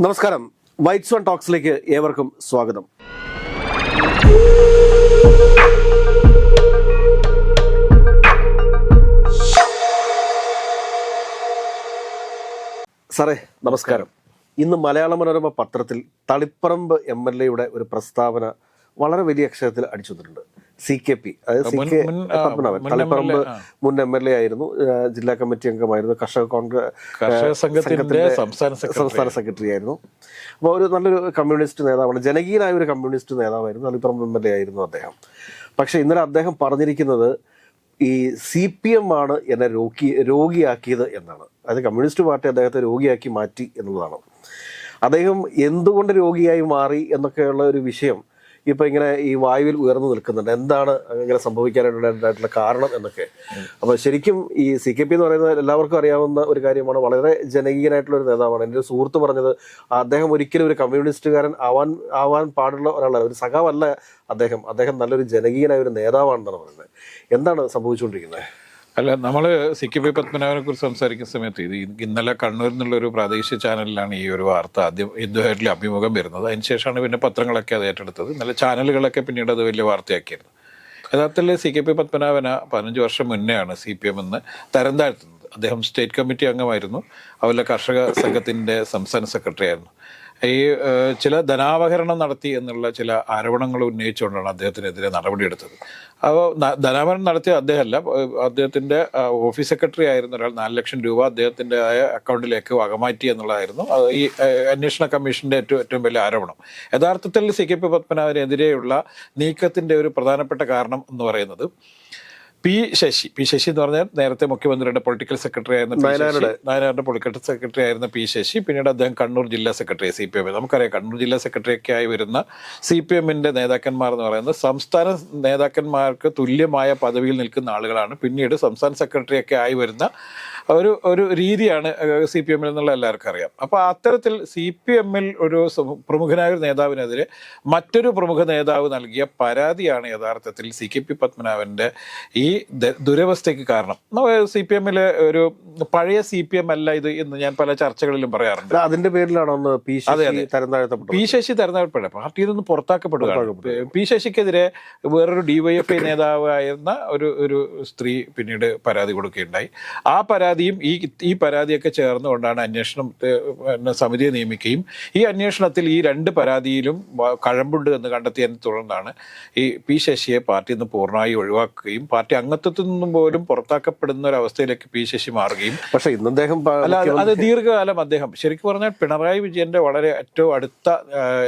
നമസ്കാരം. Whites one ടോക്സിലേക്ക് ഏവർക്കും സ്വാഗതം. സാറേ നമസ്കാരം. ഇന്ന് മലയാള മനോരമ പത്രത്തിൽ തളിപ്പറമ്പ് എം എൽ എയുടെ ഒരു പ്രസ്താവന വളരെ വലിയ അക്ഷരത്തിൽ അടിച്ചു വന്നിട്ടുണ്ട്. സി കെ പി അതായത് സി കെ പത്മനാഭൻ. തളിപ്പറമ്പ് മുൻ എം എൽ എ ആയിരുന്നു. ജില്ലാ കമ്മിറ്റി അംഗമായിരുന്നു. കർഷക കോൺഗ്രസ് സംഘത്തിന്റെ സംസ്ഥാന സെക്രട്ടറി ആയിരുന്നു. അപ്പോൾ ഒരു നല്ലൊരു കമ്മ്യൂണിസ്റ്റ് നേതാവാണ്. ജനകീയനായ ഒരു കമ്മ്യൂണിസ്റ്റ് നേതാവായിരുന്നു. തളിപ്പറമ്പ് എം എൽ എ ആയിരുന്നു അദ്ദേഹം. പക്ഷേ ഇന്നലെ അദ്ദേഹം പറഞ്ഞിരിക്കുന്നത് ഈ സി പി എം ആണ് എന്നെ രോഗി രോഗിയാക്കിയത് എന്നാണ്. അതായത് കമ്മ്യൂണിസ്റ്റ് പാർട്ടി അദ്ദേഹത്തെ രോഗിയാക്കി മാറ്റി എന്നുള്ളതാണ്. അദ്ദേഹം എന്തുകൊണ്ട് രോഗിയായി മാറി എന്നൊക്കെയുള്ള ഒരു വിഷയം ഇപ്പൊ ഇങ്ങനെ ഈ വായുവിൽ ഉയർന്നു നിൽക്കുന്നുണ്ട്. എന്താണ് ഇങ്ങനെ സംഭവിക്കാനായിട്ടുള്ള കാരണം എന്നൊക്കെ. അപ്പൊ ശരിക്കും ഈ സി കെ പി എന്ന് പറയുന്നത് എല്ലാവർക്കും അറിയാവുന്ന ഒരു കാര്യമാണ്. വളരെ ജനകീയനായിട്ടുള്ള ഒരു നേതാവാണ്. എന്റെ സുഹൃത്ത് പറഞ്ഞത് അദ്ദേഹം ഒരിക്കലും ഒരു കമ്മ്യൂണിസ്റ്റുകാരൻ ആവാൻ ആവാൻ പാടുള്ള ഒരാളല്ല. ഒരു സഖാവല്ല അദ്ദേഹം. അദ്ദേഹം നല്ലൊരു ജനകീയനായ ഒരു നേതാവാണെന്നാണ് പറയുന്നത്. എന്താണ് സംഭവിച്ചുകൊണ്ടിരിക്കുന്നത്? അല്ല നമ്മൾ സി കെ പി പത്മനാഭനെ കുറിച്ച് സംസാരിക്കുന്ന സമയത്ത് ഇത് ഇന്നലെ കണ്ണൂരിൽ നിന്നുള്ള ഒരു പ്രാദേശിക ചാനലിലാണ് ഈ ഒരു വാർത്ത ആദ്യം ഇതുമായിട്ടുള്ള അഭിമുഖം വരുന്നത്. അതിനുശേഷമാണ് പിന്നെ പത്രങ്ങളൊക്കെ അത് ഏറ്റെടുത്തത്. ഇന്നലെ ചാനലുകളൊക്കെ പിന്നീട് അത് വലിയ വാർത്തയാക്കിയിരുന്നു. യഥാർത്ഥത്തിൽ സി കെ പി പത്മനാഭന പതിനഞ്ച് വർഷം മുന്നെയാണ് സി പി എം എന്ന് തരം താഴ്ത്തുന്നത്. അദ്ദേഹം സ്റ്റേറ്റ് കമ്മിറ്റി അംഗമായിരുന്നു. അതുപോലെ കർഷക സംഘത്തിന്റെ സംസ്ഥാന സെക്രട്ടറി ആയിരുന്നു. ഈ ചില ധനാപഹരണം നടത്തി എന്നുള്ള ചില ആരോപണങ്ങൾ ഉന്നയിച്ചുകൊണ്ടാണ് അദ്ദേഹത്തിനെതിരെ നടപടിയെടുത്തത്. അപ്പോൾ ധനാപഹരണം നടത്തിയ അദ്ദേഹമല്ല അദ്ദേഹത്തിന്റെ ഓഫീസ് സെക്രട്ടറി ആയിരുന്ന ഒരാൾ നാല് ലക്ഷം രൂപ അദ്ദേഹത്തിന്റെ അക്കൗണ്ടിലേക്ക് വകമാറ്റി എന്നുള്ളതായിരുന്നു. ഈ അന്വേഷണ കമ്മീഷന്റെ ഏറ്റവും ഏറ്റവും വലിയ ആരോപണം. യഥാർത്ഥത്തിൽ സി കെ പി പത്മനാഭനെതിരെയുള്ള നീക്കത്തിന്റെ ഒരു പ്രധാനപ്പെട്ട കാരണം എന്ന് പറയുന്നത് പി ശശി. പി ശശി എന്ന് പറഞ്ഞാൽ നേരത്തെ മുഖ്യമന്ത്രിയുടെ പൊളിറ്റിക്കൽ സെക്രട്ടറി ആയിരുന്ന വയനാട്. പൊളിറ്റിക്കൽ സെക്രട്ടറി ആയിരുന്ന പി ശശി. പിന്നീട് അദ്ദേഹം കണ്ണൂർ ജില്ലാ സെക്രട്ടറി സി പി എം നമുക്കറിയാം കണ്ണൂർ ജില്ലാ സെക്രട്ടറിയൊക്കെ ആയി വരുന്ന സി പി എമ്മിന്റെ നേതാക്കന്മാർ എന്ന് പറയുന്നത് സംസ്ഥാന നേതാക്കന്മാർക്ക് തുല്യമായ പദവിയിൽ നിൽക്കുന്ന ആളുകളാണ്. പിന്നീട് സംസ്ഥാന സെക്രട്ടറിയൊക്കെ ആയി വരുന്ന ഒരു ഒരു രീതിയാണ് സി പി എമ്മിൽ എന്നുള്ള എല്ലാവർക്കും അറിയാം. അപ്പോൾ അത്തരത്തിൽ സി പി എമ്മിൽ ഒരു പ്രമുഖനായ ഒരു നേതാവിനെതിരെ മറ്റൊരു പ്രമുഖ നേതാവ് നൽകിയ പരാതിയാണ് യഥാർത്ഥത്തിൽ സി കെ പി പത്മനാഭന്റെ ഈ ദുരവസ്ഥയ്ക്ക് കാരണം. സി പി എമ്മിലെ ഒരു പഴയ സി പി എം അല്ല ഇത് എന്ന് ഞാൻ പല ചർച്ചകളിലും പറയാറുണ്ട്. അതിന്റെ പേരിലാണോ ഒന്ന് പി ശശി തരം താഴ്ത്തപ്പെട്ടത് പി ശശി പാർട്ടിയിൽ നിന്ന് പുറത്താക്കപ്പെടുക പി ശശിക്കെതിരെ വേറൊരു ഡിവൈഎഫ്ഐ നേതാവായിരുന്ന ഒരു ഒരു സ്ത്രീ പിന്നീട് പരാതി കൊടുക്കുകയുണ്ടായി. ആ പരാതിയും ഈ ഈ പരാതിയൊക്കെ ചേർന്നുകൊണ്ടാണ് അന്വേഷണം സമിതിയെ നിയമിക്കുകയും. ഈ അന്വേഷണത്തിൽ ഈ രണ്ട് പരാതിയിലും കഴമ്പുണ്ട് എന്ന് കണ്ടെത്തിയതിനെ തുടർന്നാണ് ഈ പി ശശിയെ പാർട്ടിയിൽ നിന്ന് പൂർണമായി ഒഴിവാക്കുകയും പാർട്ടി അംഗത്വത്തിൽ നിന്നും പോലും പുറത്താക്കപ്പെടുന്ന ഒരു അവസ്ഥയിലേക്ക് പി ശശി മാറുകയും. പക്ഷേ ഇന്ന് അദ്ദേഹം അല്ല അത് ദീർഘകാലം അദ്ദേഹം. ശരിക്കും പറഞ്ഞാൽ പിണറായി വിജയന്റെ വളരെ ഏറ്റവും അടുത്ത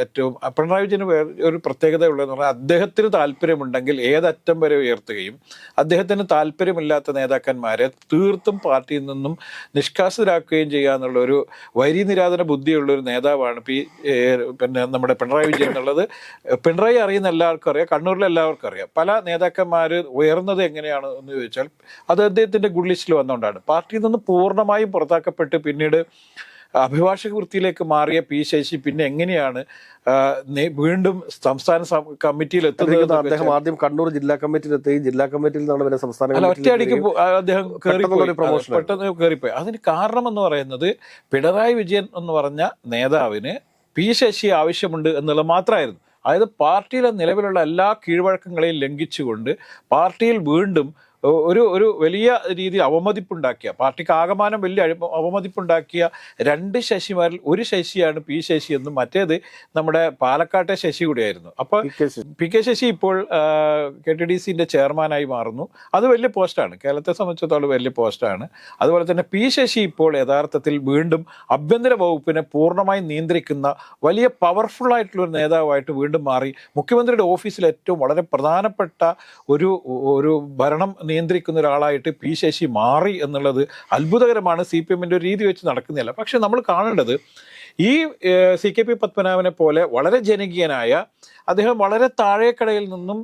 ഏറ്റവും പിണറായി വിജയന് ഒരു പ്രത്യേകത ഉള്ളതെന്ന് പറഞ്ഞാൽ അദ്ദേഹത്തിന് താല്പര്യമുണ്ടെങ്കിൽ ഏതറ്റം വരെ ഉയർത്തുകയും അദ്ദേഹത്തിന് താല്പര്യമില്ലാത്ത നേതാക്കന്മാരെ തീർത്തും പാർട്ടിയിൽ നിന്നും നിഷ്കാസിതരാക്കുകയും ചെയ്യുക എന്നുള്ള ഒരു വൈരി നിരാധന ബുദ്ധിയുള്ള ഒരു നേതാവാണ് പി പിന്നെ നമ്മുടെ പിണറായി വിജയൻ എന്നുള്ളത്. പിണറായി അറിയുന്ന എല്ലാവർക്കും അറിയാം കണ്ണൂരിലെ എല്ലാവർക്കും അറിയാം. പല നേതാക്കന്മാർ ഉയർന്നത് എങ്ങനെയാണ് എന്ന് ചോദിച്ചാൽ അത് അദ്ദേഹത്തിന്റെ ഗുഡ് ലിസ്റ്റിൽ വന്നുകൊണ്ടാണ് പാർട്ടിയിൽ നിന്ന് പൂർണമായും പുറത്താക്കപ്പെട്ട് പിന്നീട് അഭിഭാഷക വൃത്തിയിലേക്ക് മാറിയ പി ശശി പിന്നെ എങ്ങനെയാണ് വീണ്ടും സംസ്ഥാന കമ്മിറ്റിയിൽ എത്തുന്നത് അദ്ദേഹം ആദ്യം കണ്ണൂർ ജില്ലാ കമ്മിറ്റിയിൽ എത്തുകയും ജില്ലാ കമ്മിറ്റിയിൽ നിന്നാണ് പിന്നെ സംസ്ഥാന ഒറ്റയടിക്ക് അദ്ദേഹം പെട്ടെന്ന് കയറിപ്പോയി അതിന് കാരണം എന്ന് പറയുന്നത് പിണറായി വിജയൻ എന്ന് പറഞ്ഞ നേതാവിന് പി ശശി ആവശ്യമുണ്ട് എന്നുള്ളത് മാത്രമായിരുന്നു. അതായത് പാർട്ടിയിലെ നിലവിലുള്ള എല്ലാ കീഴ്വഴക്കങ്ങളെയും ലംഘിച്ചുകൊണ്ട് പാർട്ടിയിൽ വീണ്ടും ഒരു ഒരു വലിയ രീതിയിൽ അവമതിപ്പുണ്ടാക്കിയ പാർട്ടിക്ക് ആകമാനം വലിയ അവമതിപ്പുണ്ടാക്കിയ രണ്ട് ശശിമാരിൽ ഒരു ശശിയാണ് പി ശശി എന്നും മറ്റേത് നമ്മുടെ പാലക്കാട്ടെ ശശി കൂടിയായിരുന്നു. അപ്പോൾ P K Sasi. P K Sasi ഇപ്പോൾ കെ ടി ഡി സിന്റെ ചെയർമാനായി മാറുന്നു. അത് വലിയ പോസ്റ്റാണ്. കേരളത്തെ സംബന്ധിച്ചിടത്തോളം വലിയ പോസ്റ്റാണ്. അതുപോലെ തന്നെ പി ശശി ഇപ്പോൾ യഥാർത്ഥത്തിൽ വീണ്ടും ആഭ്യന്തര വകുപ്പിനെ പൂർണമായി നിയന്ത്രിക്കുന്ന വലിയ പവർഫുൾ ആയിട്ടുള്ള ഒരു നേതാവായിട്ട് വീണ്ടും മാറി മുഖ്യമന്ത്രിയുടെ ഓഫീസിൽ ഏറ്റവും വളരെ പ്രധാനപ്പെട്ട ഒരു ഒരു ഭരണം നിയന്ത്രിക്കുന്ന ഒരാളായിട്ട് പി ശശി മാറി എന്നുള്ളത് അത്ഭുതകരമാണ് സി പി എമ്മിന്റെ ഒരു രീതി വെച്ച് നടക്കുന്നില്ല പക്ഷെ നമ്മൾ കാണേണ്ടത് ഈ സി കെ പി പത്മനാഭനെ പോലെ വളരെ ജനകീയനായ അദ്ദേഹം വളരെ താഴേക്കടയിൽ നിന്നും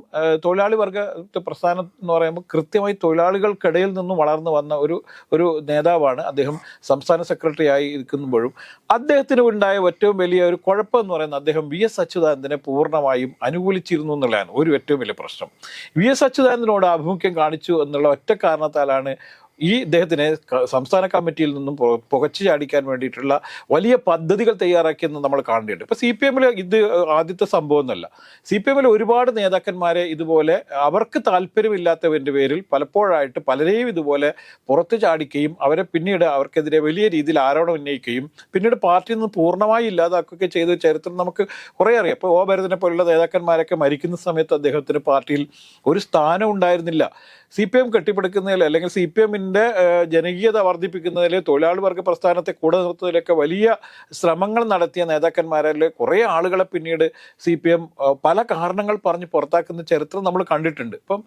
തൊഴിലാളി വർഗ പ്രസ്ഥാനം എന്ന് പറയുമ്പോൾ കൃത്യമായി തൊഴിലാളികൾക്കിടയിൽ നിന്നും വളർന്നു വന്ന ഒരു ഒരു നേതാവാണ് അദ്ദേഹം. സംസ്ഥാന സെക്രട്ടറി ആയി ഇരിക്കുമ്പോഴും അദ്ദേഹത്തിന് ഉണ്ടായ ഏറ്റവും വലിയ ഒരു കുഴപ്പം എന്ന് പറയുന്നത് അദ്ദേഹം വി എസ് അച്യുതാനന്ദനെ പൂർണമായും അനുകൂലിച്ചിരുന്നു എന്നുള്ളതാണ് ഒരു ഏറ്റവും വലിയ പ്രശ്നം. വി എസ് അച്യുതാനന്ദനോട് ആഭിമുഖ്യം കാണിച്ചു എന്നുള്ള ഒറ്റ കാരണത്താലാണ് ഈ ഇദ്ദേഹത്തിനെ സംസ്ഥാന കമ്മിറ്റിയിൽ നിന്നും പുക- പുകച്ചു ചാടിക്കാൻ വേണ്ടിയിട്ടുള്ള വലിയ പദ്ധതികൾ തയ്യാറാക്കിയെന്ന് നമ്മൾ കാണേണ്ടിയുണ്ട് ഇപ്പോൾ സി പി എമ്മിൽ ഇത് ആദ്യത്തെ സംഭവം എന്നല്ല സി പി എമ്മിൽ ഒരുപാട് നേതാക്കന്മാരെ ഇതുപോലെ അവർക്ക് താല്പര്യമില്ലാത്തവന്റെ പേരിൽ പലപ്പോഴായിട്ട് പലരെയും ഇതുപോലെ പുറത്തു ചാടിക്കുകയും അവരെ പിന്നീട് അവർക്കെതിരെ വലിയ രീതിയിൽ ആരോപണം ഉന്നയിക്കുകയും പിന്നീട് പാർട്ടിയിൽ നിന്ന് പൂർണമായി ഇല്ലാതാക്കുകയൊക്കെ ചെയ്ത ചരിത്രം നമുക്ക് കുറേ അറിയാം. ഇപ്പോൾ ഓ ഭരതനെ പോലുള്ള നേതാക്കന്മാരൊക്കെ മരിക്കുന്ന സമയത്ത് അദ്ദേഹത്തിന് പാർട്ടിയിൽ ഒരു സ്ഥാനം ഉണ്ടായിരുന്നില്ല. സി പി എം കെട്ടിപ്പടുക്കുന്നതിൽ അല്ലെങ്കിൽ സി പി എമ്മിന്റെ ജനകീയത വർദ്ധിപ്പിക്കുന്നതിൽ തൊഴിലാളി വർഗ പ്രസ്ഥാനത്തെ കൂടെ നിർത്തുന്നതിലൊക്കെ വലിയ ശ്രമങ്ങൾ നടത്തിയ നേതാക്കന്മാരിൽ കുറേ ആളുകളെ പിന്നീട് സി പി എം പല കാരണങ്ങൾ പറഞ്ഞ് പുറത്താക്കുന്ന ചരിത്രം നമ്മൾ കണ്ടിട്ടുണ്ട്. ഇപ്പം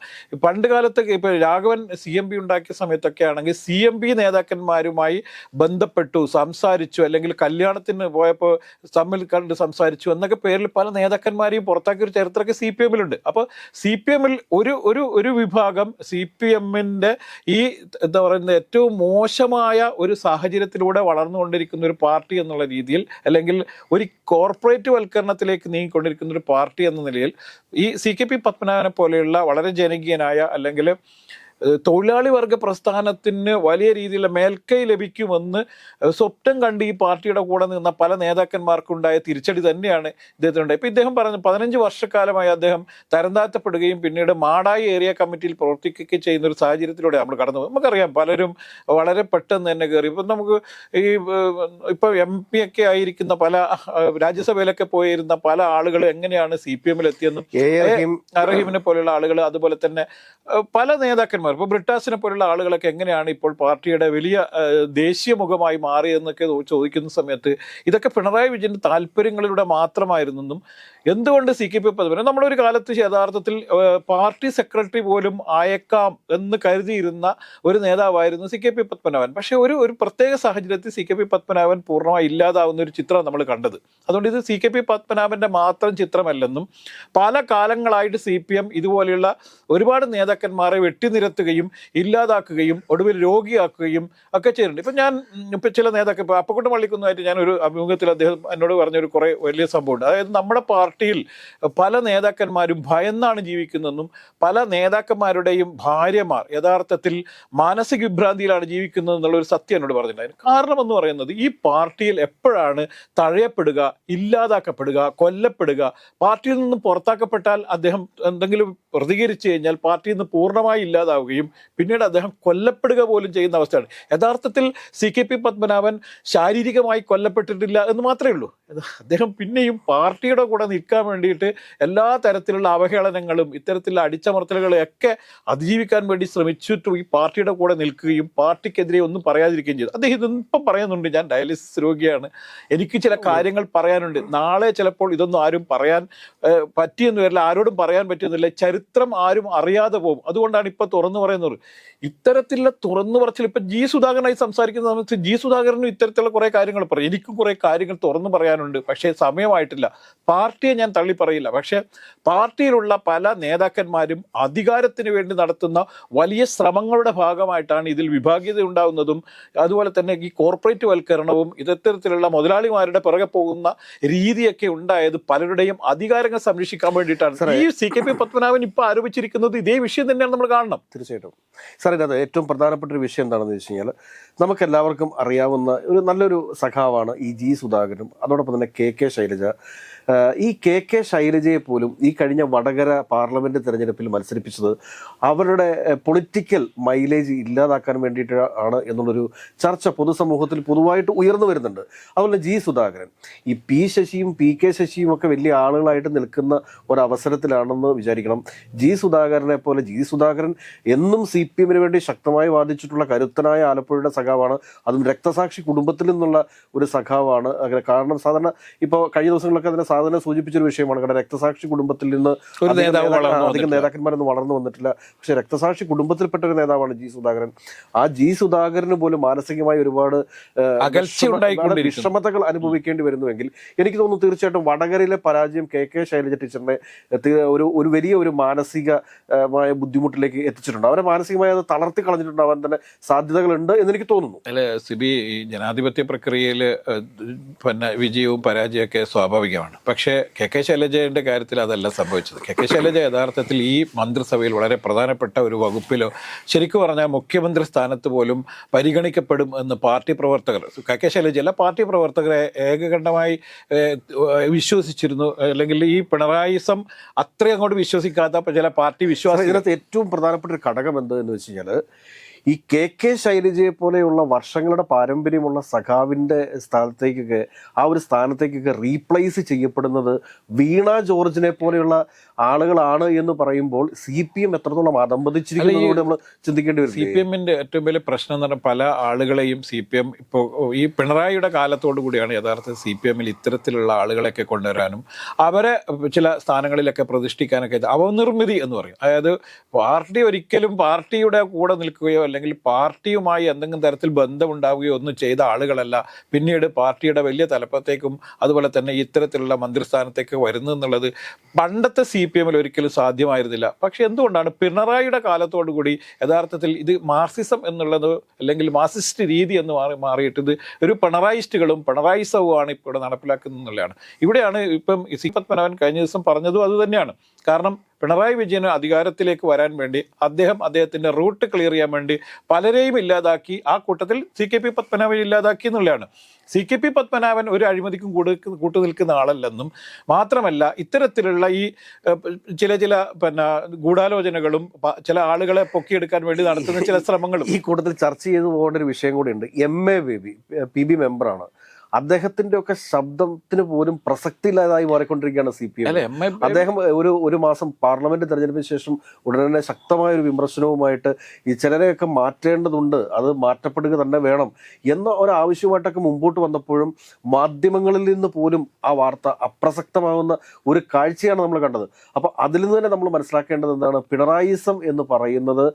പണ്ട് കാലത്ത് ഇപ്പം രാഘവൻ സി എം പി ഉണ്ടാക്കിയ സമയത്തൊക്കെ ആണെങ്കിൽ സി എം പി നേതാക്കന്മാരുമായി ബന്ധപ്പെട്ടു സംസാരിച്ചു അല്ലെങ്കിൽ കല്യാണത്തിന് പോയപ്പോൾ തമ്മിൽ കണ്ട് സംസാരിച്ചു എന്നൊക്കെ പേരിൽ പല നേതാക്കന്മാരെയും പുറത്താക്കിയ ഒരു ചരിത്രമൊക്കെ സി പി എമ്മിലുണ്ട്. അപ്പോൾ സി പി എമ്മിൽ ഒരു ഒരു ഒരു വിഭാഗം സി പി എമ്മിന്റെ ഈ എന്താ പറയുന്നത് ഏറ്റവും മോശമായ ഒരു സാഹചര്യത്തിലൂടെ വളർന്നുകൊണ്ടിരിക്കുന്ന ഒരു പാർട്ടി എന്നുള്ള രീതിയിൽ അല്ലെങ്കിൽ ഒരു കോർപ്പറേറ്റ് വൽക്കരണത്തിലേക്ക് നീങ്ങിക്കൊണ്ടിരിക്കുന്ന ഒരു പാർട്ടി എന്ന നിലയിൽ ഈ സി കെ പി പത്മനാഭനെ പോലെയുള്ള വളരെ ജനകീയനായ അല്ലെങ്കിൽ തൊഴിലാളി വർഗ പ്രസ്ഥാനത്തിന് വലിയ രീതിയിലുള്ള മേൽക്കൈ ലഭിക്കുമെന്ന് സ്വപ്നം കണ്ട് ഈ പാർട്ടിയുടെ കൂടെ നിന്ന പല നേതാക്കന്മാർക്കുണ്ടായ തിരിച്ചടി തന്നെയാണ് ഇദ്ദേഹത്തിനുണ്ടായത് ഇപ്പൊ ഇദ്ദേഹം പറഞ്ഞു പതിനഞ്ച് വർഷക്കാലമായി അദ്ദേഹം തരംതാഴ്ത്തപ്പെടുകയും പിന്നീട് മാടായി ഏരിയ കമ്മിറ്റിയിൽ പ്രവർത്തിക്കുകയും ചെയ്യുന്ന ഒരു സാഹചര്യത്തിലൂടെ നമ്മൾ കടന്നു പോകും. നമുക്കറിയാം പലരും വളരെ പെട്ടെന്ന് തന്നെ കയറി ഇപ്പം നമുക്ക് ഈ ഇപ്പം എം പി ഒക്കെ ആയിരിക്കുന്ന പല രാജ്യസഭയിലൊക്കെ പോയിരുന്ന പല ആളുകൾ എങ്ങനെയാണ് സി പി എമ്മിൽ എത്തിയെന്നും റഹീമിനെ പോലെയുള്ള ആളുകൾ അതുപോലെ തന്നെ പല നേതാക്കന്മാർ ഇപ്പോൾ ബ്രിട്ടാസിനെ പോലുള്ള ആളുകളൊക്കെ എങ്ങനെയാണ് ഇപ്പോൾ പാർട്ടിയുടെ വലിയ ദേശീയ മുഖമായി മാറിയെന്നൊക്കെ ചോദിക്കുന്ന സമയത്ത് ഇതൊക്കെ പിണറായി വിജയന്റെ താല്പര്യങ്ങളിലൂടെ മാത്രമായിരുന്നെന്നും എന്തുകൊണ്ട് സി കെ പി പത്മനാഭൻ നമ്മളൊരു കാലത്ത് യഥാർത്ഥത്തിൽ പാർട്ടി സെക്രട്ടറി പോലും അയക്കാം എന്ന് കരുതിയിരുന്ന ഒരു നേതാവായിരുന്നു സി കെ പി പത്മനാഭൻ. പക്ഷേ ഒരു ഒരു പ്രത്യേക സാഹചര്യത്തിൽ സി കെ പി പത്മനാഭൻ പൂർണമായി ഇല്ലാതാവുന്ന ഒരു ചിത്രം നമ്മൾ കണ്ടത്. അതുകൊണ്ട് ഇത് സി കെ പി പത്മനാഭന്റെ മാത്രം ചിത്രമല്ലെന്നും പല കാലങ്ങളായിട്ട് സി പി എം ഇതുപോലെയുള്ള ഒരുപാട് നേതാക്കന്മാരെ വെട്ടിനിരത്തുകയും ഇല്ലാതാക്കുകയും ഒടുവിൽ രോഗിയാക്കുകയും ഒക്കെ ചെയ്യുന്നുണ്ട് ഇപ്പം ഞാൻ ഇപ്പം ചില നേതാക്കൾ ഇപ്പോൾ അപ്പക്കുട്ടം പള്ളിക്കുന്നുമായിട്ട് ഞാൻ ഒരു അഭിമുഖത്തിൽ അദ്ദേഹം എന്നോട് പറഞ്ഞൊരു കുറേ വലിയ സംഭവമുണ്ട്. അതായത് നമ്മുടെ പാർട്ടിയിൽ പല നേതാക്കന്മാരും ഭയന്നാണ് ജീവിക്കുന്നതെന്നും പല നേതാക്കന്മാരുടെയും ഭാര്യമാർ യഥാർത്ഥത്തിൽ മാനസിക വിഭ്രാന്തിയിലാണ് ജീവിക്കുന്നത് എന്നുള്ള ഒരു സത്യം എന്നോട് പറഞ്ഞിട്ടുണ്ടായിരുന്നു. കാരണം എന്ന് പറയുന്നത് ഈ പാർട്ടിയിൽ എപ്പോഴാണ് തഴയപ്പെടുക ഇല്ലാതാക്കപ്പെടുക കൊല്ലപ്പെടുക? പാർട്ടിയിൽ നിന്നും പുറത്താക്കപ്പെട്ടാൽ അദ്ദേഹം എന്തെങ്കിലും പ്രതികരിച്ചു കഴിഞ്ഞാൽ പാർട്ടിയിൽ നിന്ന് പൂർണമായി ഇല്ലാതാവുകയും പിന്നീട് അദ്ദേഹം കൊല്ലപ്പെടുക പോലും ചെയ്യുന്ന അവസ്ഥയാണ്. യഥാർത്ഥത്തിൽ സി കെ പി പത്മനാഭൻ ശാരീരികമായി കൊല്ലപ്പെട്ടിട്ടില്ല എന്ന് മാത്രമേ ഉള്ളൂ. അദ്ദേഹം പിന്നെയും പാർട്ടിയുടെ കൂടെ നിൽക്കാൻ വേണ്ടിയിട്ട് എല്ലാ തരത്തിലുള്ള അവഹേളനങ്ങളും ഇത്തരത്തിലുള്ള അടിച്ചമർത്തലുകളും ഒക്കെ അതിജീവിക്കാൻ വേണ്ടി ശ്രമിച്ചിട്ടും ഈ പാർട്ടിയുടെ കൂടെ നിൽക്കുകയും പാർട്ടിക്കെതിരെ ഒന്നും പറയാതിരിക്കുകയും ചെയ്തു. അദ്ദേഹം ഇതൊന്നും പറയുന്നുണ്ട്. ഞാൻ ഡയാലിസിസ് രോഗിയാണ്. എനിക്ക് ചില കാര്യങ്ങൾ പറയാനുണ്ട്. നാളെ ചിലപ്പോൾ ഇതൊന്നും ആരും പറയാൻ പറ്റിയെന്ന് വരില്ല. ആരോടും പറയാൻ പറ്റിയെന്നില്ല ചരിത്രം ആരും അറിയാതെ പോകും. അതുകൊണ്ടാണ് ഇപ്പൊ തുറന്നു പറയുന്നത്. ഇത്തരത്തിലുള്ള തുറന്നു പറച്ചിൽ ഇപ്പൊ ജി സുധാകരനായി സംസാരിക്കുന്ന സമയത്ത് ജി സുധാകരനും ഇത്തരത്തിലുള്ള കുറെ കാര്യങ്ങൾ പറയും. എനിക്കും കുറെ കാര്യങ്ങൾ തുറന്നു പറയാനുണ്ട്. പക്ഷേ സമയമായിട്ടില്ല. പാർട്ടിയെ ഞാൻ തള്ളി പറയില്ല. പക്ഷേ പാർട്ടിയിലുള്ള പല നേതാക്കന്മാരും അധികാരത്തിന് വേണ്ടി നടത്തുന്ന വലിയ ശ്രമങ്ങളുടെ ഭാഗമായിട്ടാണ് ഇതിൽ വിഭാഗീയത ഉണ്ടാകുന്നതും അതുപോലെ തന്നെ ഈ കോർപ്പറേറ്റ് വൽക്കരണവും ഇത്തരത്തിലുള്ള മുതലാളിമാരുടെ പിറകെ പോകുന്ന രീതിയൊക്കെ ഉണ്ടായത് പലരുടെയും അധികാരങ്ങൾ സംരക്ഷിക്കാൻ വേണ്ടിയിട്ടാണ്. ഈ സി കെ പി പത്മനാഭൻ ഇപ്പൊ ആരോപിച്ചിരിക്കുന്നത് ഇതേ വിഷയം തന്നെയാണ് നമ്മൾ കാണണം. തീർച്ചയായിട്ടും. സാർ ഇതിനകത്ത് ഏറ്റവും പ്രധാനപ്പെട്ട ഒരു വിഷയം എന്താണെന്ന് വെച്ച് കഴിഞ്ഞാൽ നമുക്ക് എല്ലാവർക്കും അറിയാവുന്ന ഒരു നല്ലൊരു സഖാവാണ് ഈ ജി സുധാകരനും. അതോടൊപ്പം തന്നെ കെ കെ ശൈലജ. ഈ കെ കെ ശൈലജയെ പോലും ഈ കഴിഞ്ഞ വടകര പാർലമെന്റ് തെരഞ്ഞെടുപ്പിൽ മത്സരിപ്പിച്ചത് അവരുടെ പൊളിറ്റിക്കൽ മൈലേജ് ഇല്ലാതാക്കാൻ വേണ്ടിയിട്ട് ആണ് എന്നുള്ളൊരു ചർച്ച പൊതുസമൂഹത്തിൽ പൊതുവായിട്ട് ഉയർന്നു വരുന്നുണ്ട്. അതുപോലെ ജി സുധാകരൻ. ഈ പി ശശിയും പി കെ ശശിയും ഒക്കെ വലിയ ആളുകളായിട്ട് നിൽക്കുന്ന ഒരവസരത്തിലാണെന്ന് വിചാരിക്കണം. ജി സുധാകരനെ പോലെ ജി സുധാകരൻ എന്നും സി പി എമ്മിന് വേണ്ടി ശക്തമായി വാദിച്ചിട്ടുള്ള കരുത്തനായ ആലപ്പുഴയുടെ സഖാവാണ്. അതും രക്തസാക്ഷി കുടുംബത്തിൽ നിന്നുള്ള ഒരു സഖാവാണ്. അങ്ങനെ കാരണം സാധാരണ ഇപ്പോൾ കഴിഞ്ഞ ദിവസങ്ങളിലൊക്കെ അതിനെ സാധാരണ സൂചിപ്പിച്ചൊരു വിഷയമാണ്. കാരണം രക്തസാക്ഷി കുടുംബത്തിൽ നിന്ന് ഒരു അധികം. നേതാക്കന്മാരൊന്നും വളർന്നു വന്നിട്ടില്ല. പക്ഷെ രക്തസാക്ഷി കുടുംബത്തിൽപ്പെട്ട ഒരു നേതാവാണ് ജി സുധാകരൻ. ആ ജി സുധാകരന് പോലും മാനസികമായി ഒരുപാട് വിഷമതകൾ അനുഭവിക്കേണ്ടി വരുന്നുവെങ്കിൽ എനിക്ക് തോന്നുന്നു തീർച്ചയായിട്ടും വടകരയിലെ പരാജയം കെ കെ ശൈലജ ടീച്ചറിനെ ഒരു ഒരു വലിയ ഒരു മാനസികമായ ബുദ്ധിമുട്ടിലേക്ക് എത്തിച്ചിട്ടുണ്ട്. അവരെ മാനസികമായി അത് തളർത്തി കളഞ്ഞിട്ടുണ്ടാവാൻ തന്നെ സാധ്യതകളുണ്ട് എന്ന് എനിക്ക് തോന്നുന്നു. അല്ല സിബി ജനാധിപത്യ പ്രക്രിയയിൽ പിന്നെ വിജയവും പരാജയമൊക്കെ സ്വാഭാവികമാണ്. പക്ഷേ കെ കെ ശൈലജയുടെ കാര്യത്തിൽ അതല്ല സംഭവിച്ചത്. കെ കെ ശൈലജ യഥാർത്ഥത്തിൽ ഈ മന്ത്രിസഭയിൽ വളരെ പ്രധാനപ്പെട്ട ഒരു വകുപ്പിലോ ശരിക്കും പറഞ്ഞാൽ മുഖ്യമന്ത്രി സ്ഥാനത്ത് പോലും പരിഗണിക്കപ്പെടും എന്ന് പാർട്ടി പ്രവർത്തകർ കെ കെ ശൈലജയല്ല പാർട്ടി പ്രവർത്തകരെ ഏകകണ്ഠമായി വിശ്വസിച്ചിരുന്നു. അല്ലെങ്കിൽ ഈ പിണറായിസം അത്രയും അങ്ങോട്ട് വിശ്വസിക്കാത്ത ചില പാർട്ടി സാറേ, ഇതിനകത്ത് ഏറ്റവും പ്രധാനപ്പെട്ട ഒരു ഘടകം എന്തെന്ന് വെച്ച് കഴിഞ്ഞാൽ ഈ കെ കെ ശൈലജയെ പോലെയുള്ള വർഷങ്ങളുടെ പാരമ്പര്യമുള്ള സഖാവിന്റെ സ്ഥാനത്തേക്കൊക്കെ ആ ഒരു സ്ഥാനത്തേക്കൊക്കെ റീപ്ലേസ് ചെയ്യപ്പെടുന്നത് വീണ ജോർജിനെ പോലെയുള്ള ആളുകളാണ് എന്ന് പറയുമ്പോൾ സി പി എം എത്രത്തോളം അതമ്പതിച്ചിരിക്കുന്നത് കൂടി നമ്മൾ ചിന്തിക്കേണ്ടി വരും സി പി എമ്മിന്റെ ഏറ്റവും വലിയ പ്രശ്നം എന്ന് പറഞ്ഞാൽ പല ആളുകളെയും സി പി എം ഇപ്പോൾ ഈ പിണറായിയുടെ കാലത്തോടു കൂടിയാണ് യഥാർത്ഥ സി പി എമ്മിൽ ഇത്തരത്തിലുള്ള ആളുകളെയൊക്കെ കൊണ്ടുവരാനും അവരെ ചില സ്ഥാനങ്ങളിലൊക്കെ പ്രതിഷ്ഠിക്കാനൊക്കെ അവനിർമ്മിതി എന്ന് പറയും. അതായത് പാർട്ടി ഒരിക്കലും പാർട്ടിയുടെ കൂടെ നിൽക്കുകയോ അല്ലെങ്കിൽ പാർട്ടിയുമായി എന്തെങ്കിലും തരത്തിൽ ബന്ധമുണ്ടാവുകയോ ഒന്നും ചെയ്ത ആളുകളല്ല. പിന്നീട് പാർട്ടിയുടെ വലിയ തലപ്പത്തേക്കും അതുപോലെ തന്നെ ഇത്തരത്തിലുള്ള മന്ത്രിസ്ഥാനത്തേക്ക് വരുന്നു എന്നുള്ളത് പണ്ടത്തെ സി പി എമ്മിൽ ഒരിക്കലും സാധ്യമായിരുന്നില്ല. പക്ഷേ എന്തുകൊണ്ടാണ് പിണറായിയുടെ കാലത്തോടു കൂടി യഥാർത്ഥത്തിൽ ഇത് മാർസിസം എന്നുള്ളത് അല്ലെങ്കിൽ മാർസിസ്റ്റ് രീതി എന്ന് മാറി മാറിയിട്ട് ഇത് ഒരു പിണറായിസ്റ്റുകളും പിണറായിസവുമാണ് ഇപ്പോൾ നടപ്പിലാക്കുന്നത് എന്നുള്ളതാണ്. ഇവിടെയാണ് ഇപ്പം സി പത്മനാഭൻ കഴിഞ്ഞ ദിവസം പറഞ്ഞതും അത് തന്നെയാണ്. കാരണം പിണറായി വിജയന് അധികാരത്തിലേക്ക് വരാൻ വേണ്ടി അദ്ദേഹം അദ്ദേഹത്തിന്റെ റൂട്ട് ക്ലിയർ ചെയ്യാൻ വേണ്ടി പലരെയും ഇല്ലാതാക്കി ആ കൂട്ടത്തിൽ സി കെ പി പത്മനാഭൻ ഇല്ലാതാക്കി എന്നുള്ളതാണ്. സി കെ പി പത്മനാഭൻ ഒരു അഴിമതിക്കും കൂടു കൂട്ടു നിൽക്കുന്ന ആളല്ലെന്നും മാത്രമല്ല ഇത്തരത്തിലുള്ള ഈ ചില ചില പിന്നെ ഗൂഢാലോചനകളും ചില ആളുകളെ പൊക്കിയെടുക്കാൻ വേണ്ടി നടത്തുന്ന ചില ശ്രമങ്ങളും. ഈ കൂട്ടത്തിൽ ചർച്ച ചെയ്തു പോകേണ്ട ഒരു വിഷയം കൂടി ഉണ്ട് M A Baby P B മെമ്പറാണ്. അദ്ദേഹത്തിന്റെ ഒക്കെ ശബ്ദത്തിന് പോലും പ്രസക്തിയില്ലാതായി മാറിക്കൊണ്ടിരിക്കുകയാണ് സി പി എം. അദ്ദേഹം ഒരു ഒരു മാസം പാർലമെന്റ് തെരഞ്ഞെടുപ്പിന് ശേഷം ഉടനെ തന്നെ ശക്തമായ ഒരു വിമർശനവുമായിട്ട് ഈ ചിലരെയൊക്കെ മാറ്റേണ്ടതുണ്ട് അത് മാറ്റപ്പെടുക തന്നെ വേണം എന്ന ഒരു ആവശ്യമായിട്ടൊക്കെ മുമ്പോട്ട് വന്നപ്പോഴും മാധ്യമങ്ങളിൽ നിന്ന് പോലും ആ വാർത്ത അപ്രസക്തമാകുന്ന ഒരു കാഴ്ചയാണ് നമ്മൾ കണ്ടത്. അപ്പൊ അതിൽ നിന്ന് തന്നെ നമ്മൾ മനസ്സിലാക്കേണ്ടത് എന്താണ്? പിണറായിസം എന്ന് പറയുന്നത്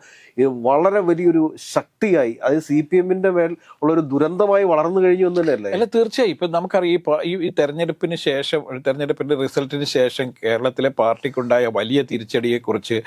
വളരെ വലിയൊരു ശക്തിയായി അതായത് സി പി എമ്മിന്റെ മേൽ ഉള്ള ഒരു ദുരന്തമായി വളർന്നു കഴിഞ്ഞു എന്ന് തന്നെയല്ലേ? തീർച്ചയായും. ഇപ്പം നമുക്കറിയാം പ- ഈ തെരഞ്ഞെടുപ്പിന് ശേഷം തെരഞ്ഞെടുപ്പിന്റെ റിസൾട്ടിന് ശേഷം കേരളത്തിലെ പാർട്ടിക്കുണ്ടായ വലിയ തിരിച്ചടിയെക്കുറിച്ച്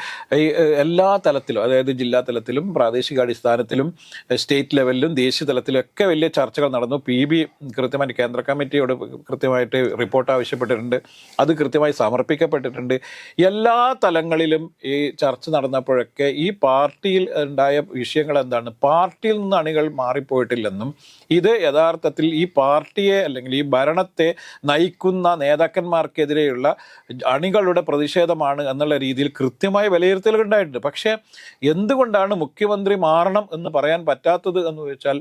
എല്ലാ തലത്തിലും അതായത് ജില്ലാ തലത്തിലും പ്രാദേശിക അടിസ്ഥാനത്തിലും സ്റ്റേറ്റ് ലെവലിലും ദേശീയ തലത്തിലും ഒക്കെ വലിയ ചർച്ചകൾ നടന്നു. പി ബി കൃത്യമായിട്ട് കേന്ദ്ര കമ്മിറ്റിയോട് കൃത്യമായിട്ട് റിപ്പോർട്ട് ആവശ്യപ്പെട്ടിട്ടുണ്ട്. അത് കൃത്യമായി സമർപ്പിക്കപ്പെട്ടിട്ടുണ്ട്. എല്ലാ തലങ്ങളിലും ഈ ചർച്ച നടന്നപ്പോഴൊക്കെ ഈ പാർട്ടിയിൽ ഉണ്ടായ വിഷയങ്ങൾ എന്താണ് പാർട്ടിയിൽ നിന്ന് അണികൾ മാറിപ്പോയിട്ടില്ലെന്നും ഇത് യഥാർത്ഥത്തിൽ ഈ പാർട്ടിയെ അല്ലെങ്കിൽ ഈ ഭരണത്തെ നയിക്കുന്ന നേതാക്കന്മാർക്കെതിരെയുള്ള അണികളുടെ പ്രതിഷേധമാണ് എന്നുള്ള രീതിയിൽ കൃത്യമായ വിലയിരുത്തലുകൾ ഉണ്ടായിട്ടുണ്ട്. പക്ഷേ എന്തുകൊണ്ടാണ് മുഖ്യമന്ത്രി മാറണം എന്ന് പറയാൻ പറ്റാത്തത് എന്ന് വെച്ചാൽ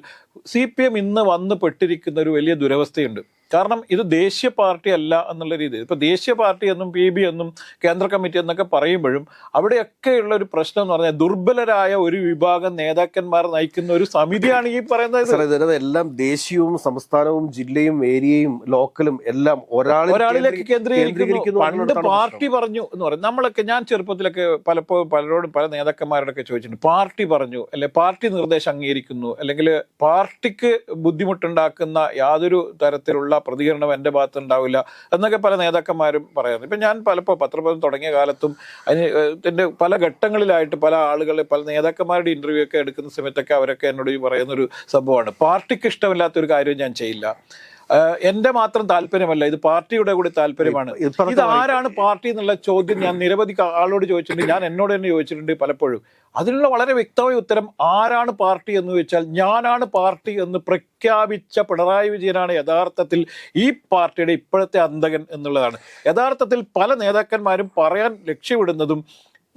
സി പി എം ഇന്ന് വന്ന് പെട്ടിരിക്കുന്ന ഒരു വലിയ ദുരവസ്ഥയുണ്ട്. കാരണം ഇത് ദേശീയ പാർട്ടി അല്ല എന്നുള്ള രീതിയിൽ. ഇപ്പൊ ദേശീയ പാർട്ടി എന്നും പി ബി എന്നും കേന്ദ്ര കമ്മിറ്റി എന്നൊക്കെ പറയുമ്പോഴും അവിടെയൊക്കെയുള്ള ഒരു പ്രശ്നം എന്ന് പറഞ്ഞാൽ ദുർബലരായ ഒരു വിഭാഗം നേതാക്കന്മാർ നയിക്കുന്ന ഒരു സമിതിയാണ് ഈ പറയുന്നത്. എല്ലാം ദേശീയവും സംസ്ഥാനവും ജില്ലയും ഏരിയയും ലോക്കലും എല്ലാം ഒരാൾ ഒരാളിലേക്ക് കേന്ദ്രീകരിക്കുന്നു. പണ്ട് പാർട്ടി പറഞ്ഞു എന്ന് പറയും. നമ്മളൊക്കെ ഞാൻ ചെറുപ്പത്തിലൊക്കെ പലപ്പോഴും പലരോടും പല നേതാക്കന്മാരോടൊക്കെ ചോദിച്ചിട്ടുണ്ട്. പാർട്ടി പറഞ്ഞു അല്ലെ പാർട്ടി നിർദ്ദേശം അംഗീകരിക്കുന്നു അല്ലെങ്കിൽ പാർട്ടിക്ക് ബുദ്ധിമുട്ടുണ്ടാക്കുന്ന യാതൊരു തരത്തിലുള്ള പ്രതികരണം എന്റെ ഭാഗത്ത് ഉണ്ടാവില്ല എന്നൊക്കെ പല നേതാക്കന്മാരും പറയാറുണ്ട് ഇപ്പം ഞാൻ പലപ്പോൾ പത്രപ്രവർത്തനം തുടങ്ങിയ കാലത്തും അതിന് ഇതിന്റെ പല ഘട്ടങ്ങളിലായിട്ട് പല ആളുകൾ പല നേതാക്കന്മാരുടെ ഇന്റർവ്യൂ ഒക്കെ എടുക്കുന്ന സമയത്തൊക്കെ അവരൊക്കെ എന്നോട് ഈ പറയുന്നൊരു സംഭവമാണ്. പാർട്ടിക്ക് ഇഷ്ടമില്ലാത്ത ഒരു കാര്യം ഞാൻ ചെയ്യില്ല. എന്റെ മാത്രം താല്പര്യമല്ല ഇത് പാർട്ടിയുടെ കൂടി താല്പര്യമാണ്. ഇത് ആരാണ് പാർട്ടി എന്നുള്ള ചോദ്യം ഞാൻ നിരവധി ആളോട് ചോദിച്ചിട്ടുണ്ട് ഞാൻ എന്നോട് തന്നെ ചോദിച്ചിട്ടുണ്ട് പലപ്പോഴും. അതിനുള്ള വളരെ വ്യക്തമായ ഉത്തരം ആരാണ് പാർട്ടി എന്ന് വെച്ചാൽ ഞാനാണ് പാർട്ടി എന്ന് പ്രഖ്യാപിച്ച പിണറായി വിജയനാണ് യഥാർത്ഥത്തിൽ ഈ പാർട്ടിയുടെ ഇപ്പോഴത്തെ അന്തകൻ എന്നുള്ളതാണ്. യഥാർത്ഥത്തിൽ പല നേതാക്കന്മാരും പറയാൻ ലക്ഷ്യമിടുന്നതും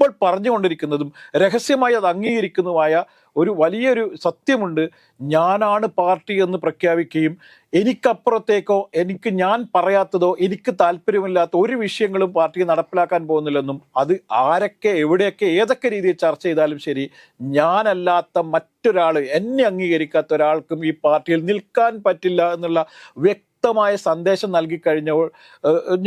ഇപ്പോൾ പറഞ്ഞുകൊണ്ടിരിക്കുന്നതും രഹസ്യമായി അത് അംഗീകരിക്കുന്നതുമായ ഒരു വലിയൊരു സത്യമുണ്ട്. ഞാനാണ് പാർട്ടി എന്ന് പ്രഖ്യാപിക്കുകയും എനിക്കപ്പുറത്തേക്കോ എനിക്ക് ഞാൻ പറയാത്തതോ എനിക്ക് താല്പര്യമില്ലാത്ത ഒരു വിഷയങ്ങളും പാർട്ടി നടപ്പിലാക്കാൻ പോകുന്നില്ലെന്നും അത് ആരൊക്കെ എവിടെയൊക്കെ ഏതൊക്കെ രീതിയിൽ ചർച്ച ചെയ്താലും ശരി ഞാനല്ലാത്ത മറ്റൊരാൾ എന്നെ അംഗീകരിക്കാത്ത ഒരാൾക്കും ഈ പാർട്ടിയിൽ നിൽക്കാൻ പറ്റില്ല എന്നുള്ള വ്യക്തമായ സന്ദേശം നൽകി കഴിഞ്ഞപ്പോൾ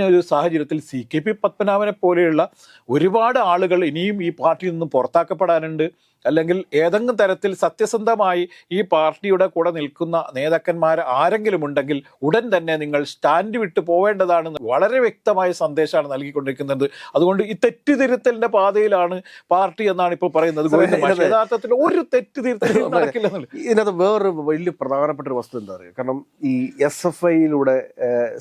ഒരു സാഹചര്യത്തിൽ സി കെ പി പത്മനാഭനെ പോലെയുള്ള ഒരുപാട് ആളുകൾ ഇനിയും ഈ പാർട്ടിയിൽ നിന്നും പുറത്താക്കപ്പെടാനുണ്ട്. അല്ലെങ്കിൽ ഏതെങ്കിലും തരത്തിൽ സത്യസന്ധമായി ഈ പാർട്ടിയുടെ കൂടെ നിൽക്കുന്ന നേതാക്കന്മാർ ആരെങ്കിലും ഉണ്ടെങ്കിൽ ഉടൻ തന്നെ നിങ്ങൾ സ്റ്റാൻഡ് വിട്ട് പോവേണ്ടതാണെന്ന് വളരെ വ്യക്തമായ സന്ദേശമാണ് നൽകിക്കൊണ്ടിരിക്കുന്നത്. അതുകൊണ്ട് ഈ തെറ്റുതിരുത്തലിന്റെ പാതയിലാണ് പാർട്ടി എന്നാണ് ഇപ്പോൾ പറയുന്നത്. യഥാർത്ഥത്തിൽ ഒരു തെറ്റുതിരുത്തലും ഇതിനകത്ത് വേറൊരു വലിയ പ്രധാനപ്പെട്ട ഒരു വസ്തു എന്താ പറയുക? കാരണം ഈ എസ് എഫ് ഐയിലൂടെ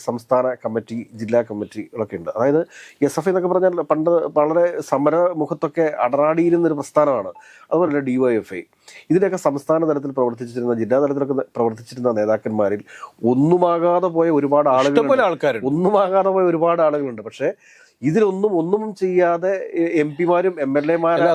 സംസ്ഥാന കമ്മിറ്റി ജില്ലാ കമ്മിറ്റികളൊക്കെ ഉണ്ട്. അതായത് എസ് എഫ് ഐ എന്നൊക്കെ പറഞ്ഞാൽ പണ്ട് വളരെ സമരമുഖത്തൊക്കെ അടറാടിയിരുന്നൊരു പ്രസ്ഥാനമാണ്. അതുപോലെ തന്നെ എഫ് ഐ ഇതിനൊക്കെ സംസ്ഥാന തലത്തിൽ പ്രവർത്തിച്ചിരുന്ന ജില്ലാ തലത്തിലൊക്കെ പ്രവർത്തിച്ചിരുന്ന നേതാക്കന്മാരിൽ ഒന്നുമാകാതെ പോയ ഒരുപാട് ആളുകൾ ഒന്നുമാകാതെ പോയ ഒരുപാട് ആളുകളുണ്ട്. പക്ഷേ ഇതിലൊന്നും ഒന്നും ചെയ്യാതെ എം പിമാരും എം എൽ എമാരും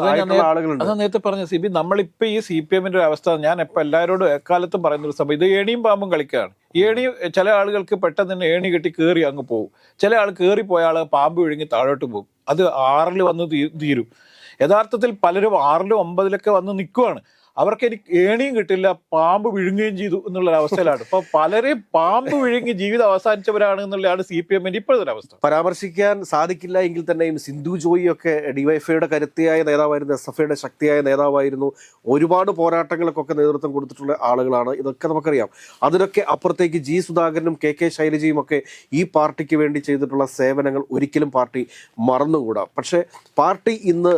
ആളുകളുണ്ട്. അതാ നേരത്തെ പറഞ്ഞ സി ബി നമ്മളിപ്പോ ഈ സി പി എമ്മിന്റെ ഒരു അവസ്ഥ ഞാൻ എപ്പോ എല്ലാവരോടും എക്കാലത്തും പറയുന്ന ഒരു സംഭവം. ഇത് ഏണിയും പാമ്പും കളിക്കുകയാണ് ഏണി ചില ആളുകൾക്ക് പെട്ടെന്ന് തന്നെ ഏണി കെട്ടി കയറി അങ്ങ് പോകും ചില ആൾ കയറി പോയ ആൾ പാമ്പ് വിഴുങ്ങി താഴോട്ട് പോകും. അത് ആറിൽ വന്ന് തീരും. യഥാർത്ഥത്തിൽ പലരും ആറിലും ഒമ്പതിലൊക്കെ വന്ന് നിൽക്കുവാണ് അവർക്ക് എനിക്ക് ഏണിയും കിട്ടില്ല പാമ്പ് വിഴുങ്ങുകയും ചെയ്തു എന്നുള്ള അവസ്ഥയിലാണ് ഇപ്പൊ പലരെയും പാമ്പ് വിഴുങ്ങി ജീവിതം അവസാനിച്ചവരാണ് എന്നുള്ളതാണ് സി പി എമ്മിന്റെ ഇപ്പോഴത്തെ അവസ്ഥ പരാമർശിക്കാൻ സാധിക്കില്ല എങ്കിൽ തന്നെയും സിന്ധു ജോയി ഒക്കെ ഡിവൈഫൈയുടെ കരുത്തിയായ നേതാവായിരുന്നു എസ് എഫ് ഐയുടെ ശക്തിയായ നേതാവായിരുന്നു. ഒരുപാട് പോരാട്ടങ്ങൾക്കൊക്കെ നേതൃത്വം കൊടുത്തിട്ടുള്ള ആളുകളാണ്. ഇതൊക്കെ നമുക്കറിയാം. അതിനൊക്കെ അപ്പുറത്തേക്ക് ജി സുധാകരനും കെ കെ ശൈലജയും ഒക്കെ ഈ പാർട്ടിക്ക് വേണ്ടി ചെയ്തിട്ടുള്ള സേവനങ്ങൾ ഒരിക്കലും പാർട്ടി മറന്നുകൂടാ. പക്ഷേ പാർട്ടി ഇന്ന്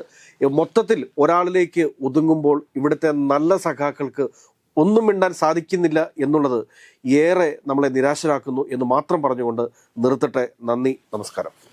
മൊത്തത്തിൽ ഒരാളിലേക്ക് ഒതുങ്ങുമ്പോൾ ഇവിടുത്തെ നല്ല സഖാക്കൾക്ക് ഒന്നും മിണ്ടാൻ സാധിക്കുന്നില്ല എന്നുള്ളത് ഏറെ നമ്മളെ നിരാശരാക്കുന്നു എന്ന് മാത്രം പറഞ്ഞുകൊണ്ട് നിർത്തട്ടെ. നന്ദി നമസ്കാരം.